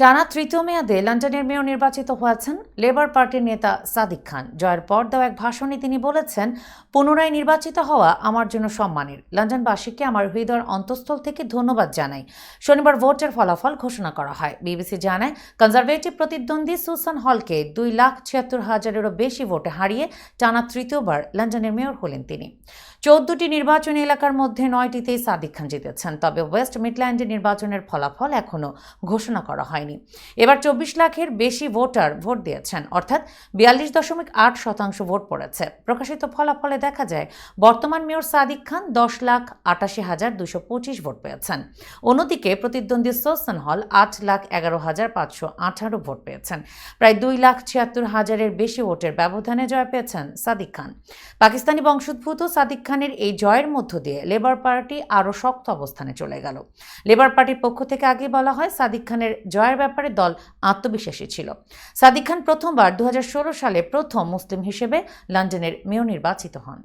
টানা তৃতীয় মেয়াদে লন্ডনের মেয়র নির্বাচিত হয়েছেন লেবার পার্টির নেতা সাদিক খান। জয়ের পর দেওয়া এক ভাষণে তিনি বলেছেন, পুনরায় নির্বাচিত হওয়া আমার জন্য সম্মানের। লন্ডনবাসীকে আমার হৃদয়ের অন্তঃস্থল থেকে ধন্যবাদ জানাই। শনিবার ভোটের ফলাফল ঘোষণা করা হয়। বিবিসি জানায়, কনজারভেটিভ প্রতিদ্বন্দ্বী সুসান হলকে দুই লাখ ছিয়াত্তর হাজারেরও বেশি ভোটে হারিয়ে টানা তৃতীয়বার লন্ডনের মেয়র হলেন তিনি। চৌদ্দটি নির্বাচনী এলাকার মধ্যে নয়টিতেই সাদিক খান জিতেছেন, তবে ওয়েস্ট মিডল্যান্ডের নির্বাচনের ফলাফল এখনও ঘোষণা করা হয়নি। এবার চব্বিশ লাখের বেশি ভোটার ভোট দিয়েছেন, অর্থাৎ বিয়াল্লিশ দশমিক আট শতাংশ ভোট পড়েছে। প্রকাশিত ফলাফলে দেখা যায়, বর্তমান মেয়র সাদিক খান দশ লাখ আটাশি হাজার দুশো পঁচিশ ভোট পেয়েছেন। অন্যদিকে প্রতিদ্বন্দ্বী সোসান হল আট লাখ এগারো হাজার পাঁচশো আঠারো ভোট পেয়েছেন। প্রায় দুই লাখ ছিয়াত্তর হাজারের বেশি ভোটের ব্যবধানে জয় পেয়েছেন সাদিক খান। পাকিস্তানি বংশোদ্ভূত সাদিক খানের এই জয়ের মধ্য দিয়ে লেবার পার্টি আরও শক্ত অবস্থানে চলে গেল। লেবার পার্টির পক্ষ থেকে আগে বলা হয়, সাদিক খানের জয়ের ব্যাপারে দল আত্মবিশ্বাসী ছিল। সাদিক খান প্রথমবার দু হাজার ষোলো সালে প্রথম মুসলিম হিসেবে লন্ডনের মেয়র নির্বাচিত হন।